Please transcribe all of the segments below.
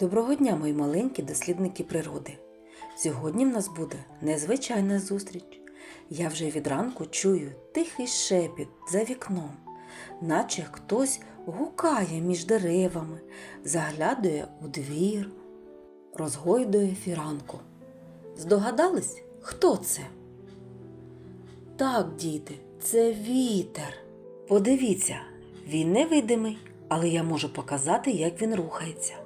Доброго дня, мої маленькі дослідники природи. Сьогодні в нас буде незвичайна зустріч. Я вже від ранку чую тихий шепіт за вікном, наче хтось гукає між деревами, заглядує у двір, розгойдує фіранку. Здогадались, хто це? Так, діти, це вітер. Подивіться, він невидимий, але я можу показати, як він рухається.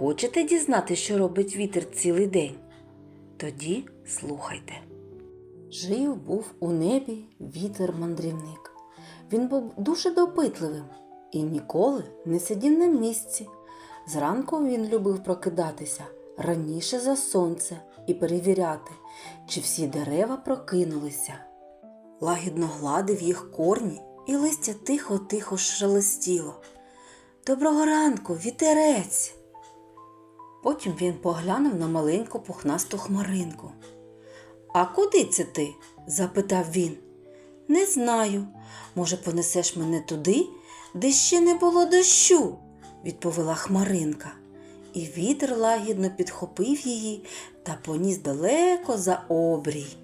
Хочете дізнати, що робить вітер цілий день? Тоді слухайте. Жив був у небі вітер-мандрівник. Він був дуже допитливим і ніколи не сидів на місці. Зранку він любив прокидатися раніше за сонце і перевіряти, чи всі дерева прокинулися. Лагідно гладив їх корні, і листя тихо-тихо шелестіло. Доброго ранку, вітерець! Потім він поглянув на маленьку пухнасту хмаринку. А куди це ти? запитав він. Не знаю. Може, понесеш мене туди, де ще не було дощу, відповіла хмаринка. І вітер лагідно підхопив її та поніс далеко за обрій.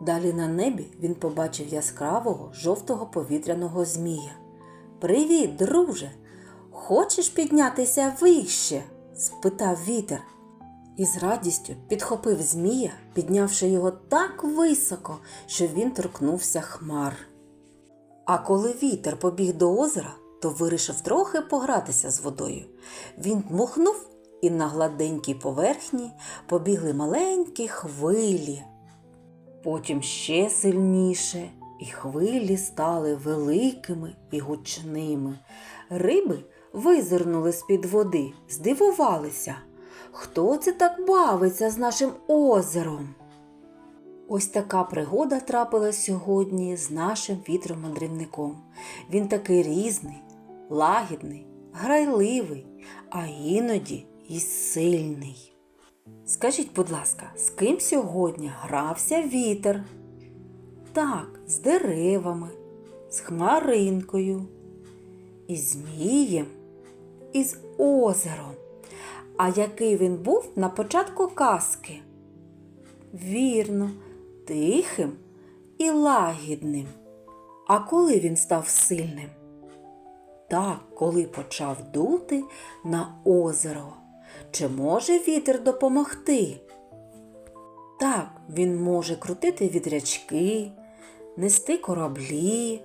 Далі на небі він побачив яскравого жовтого повітряного змія. Привіт, друже! Хочеш піднятися вище? Спитав вітер. І з радістю підхопив змія, піднявши його так високо, що він торкнувся хмар. А коли вітер побіг до озера, то вирішив трохи погратися з водою. Він дмухнув, і на гладенькій поверхні побігли маленькі хвилі. Потім ще сильніше, і хвилі стали великими і гучними. Риби визирнули з-під води, здивувалися. Хто це так бавиться з нашим озером? Ось така пригода трапилась сьогодні з нашим вітромандрівником. Він такий різний, лагідний, грайливий, а іноді і сильний. Скажіть, будь ласка, з ким сьогодні грався вітер? Так, з деревами, з хмаринкою, із змієм, і з озером. А який він був на початку казки? Вірно, тихим і лагідним. А коли він став сильним? Так, коли почав дути на озеро. Чи може вітер допомогти? Так, він може крутити вітрячки, нести кораблі,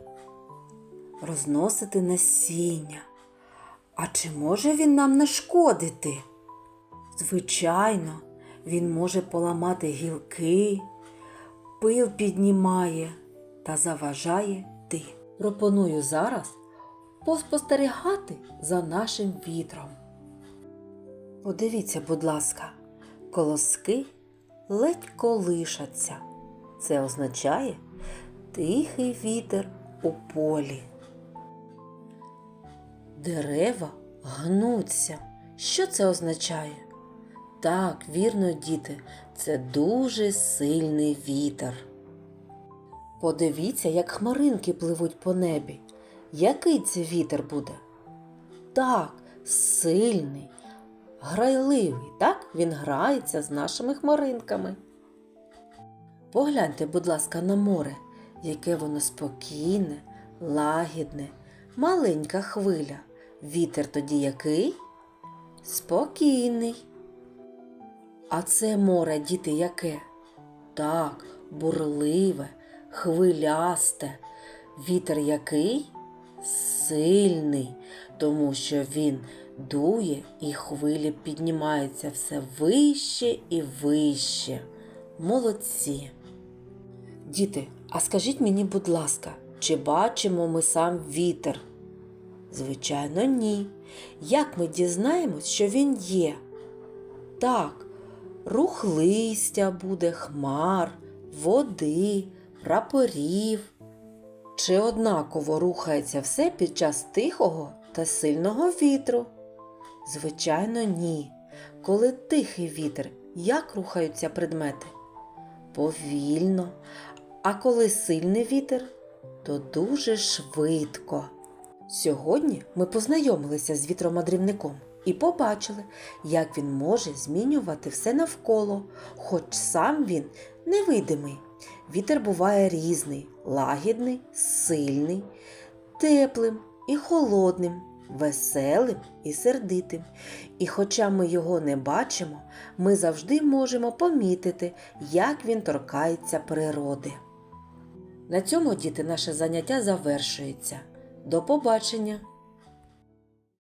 розносити насіння. А чи може він нам нашкодити? Звичайно, він може поламати гілки, пил піднімає та заважає ти. Пропоную зараз поспостерігати за нашим вітром. Подивіться, будь ласка, колоски ледь колишаться. Це означає тихий вітер у полі. Дерева гнуться. Що це означає? Так, вірно, діти, це дуже сильний вітер. Подивіться, як хмаринки пливуть по небі. Який це вітер буде? Так, сильний, грайливий, так він грається з нашими хмаринками. Погляньте, будь ласка, на море, яке воно спокійне, лагідне, маленька хвиля. Вітер тоді який? Спокійний. А це море, діти, яке? Так, бурливе, хвилясте. Вітер який? Сильний, тому що він дує і хвилі піднімаються все вище і вище. Молодці. Діти, а скажіть мені, будь ласка, чи бачимо ми сам вітер? Звичайно, ні. Як ми дізнаємось, що він є? Так, рух листя буде, хмар, води, прапорів. Чи однаково рухається все під час тихого та сильного вітру? Звичайно, ні. Коли тихий вітер, як рухаються предмети? Повільно. А коли сильний вітер, то дуже швидко. Сьогодні ми познайомилися з вітромадрівником і побачили, як він може змінювати все навколо, хоч сам він невидимий. Вітер буває різний, лагідний, сильний, теплим і холодним, веселим і сердитим. І хоча ми його не бачимо, ми завжди можемо помітити, як він торкається природи. На цьому діти наше заняття завершується. До побачення!